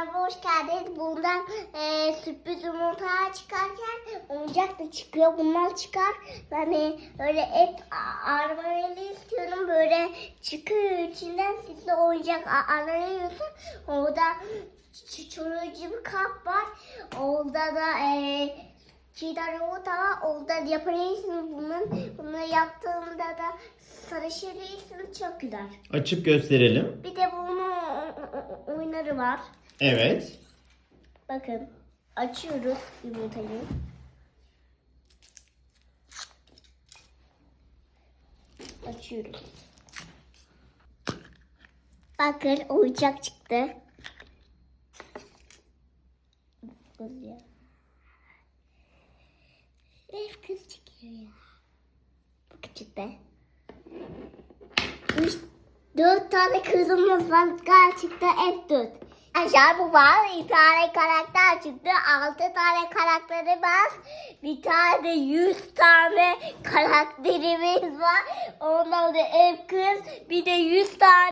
kanalıma hoş geldiniz. Bundan e, sürpriz yumurta çıkarken oyuncak da çıkıyor. Bunlar çıkar. Ben e, öyle hep a- aramayı istiyorum. Böyle çıkıyor içinden sizle oyuncak arıyorsun. Orada ç- turuncu bir kap var. Orada da e, Çiğdem yumurta var. Orada yapabilirsiniz bunun. Bunu yaptığımda da sarışabilirsiniz. Çok güzel. Açıp gösterelim. Bir de bunun oyunları var. Evet. Bakın açıyoruz yumurtayı. Açıyoruz. Bakın oyuncak çıktı. Kız ya. Ev kız çıkıyor ya. Bu çıktı. Üç, dört tane kızımız var. Gerçekten hep dört. Aşağı bu var. Bir tane karakter çıktı. Altı tane karakteri var. Bir tane yüz tane karakterimiz var. Ondan da ev kız. Bir de yüz tane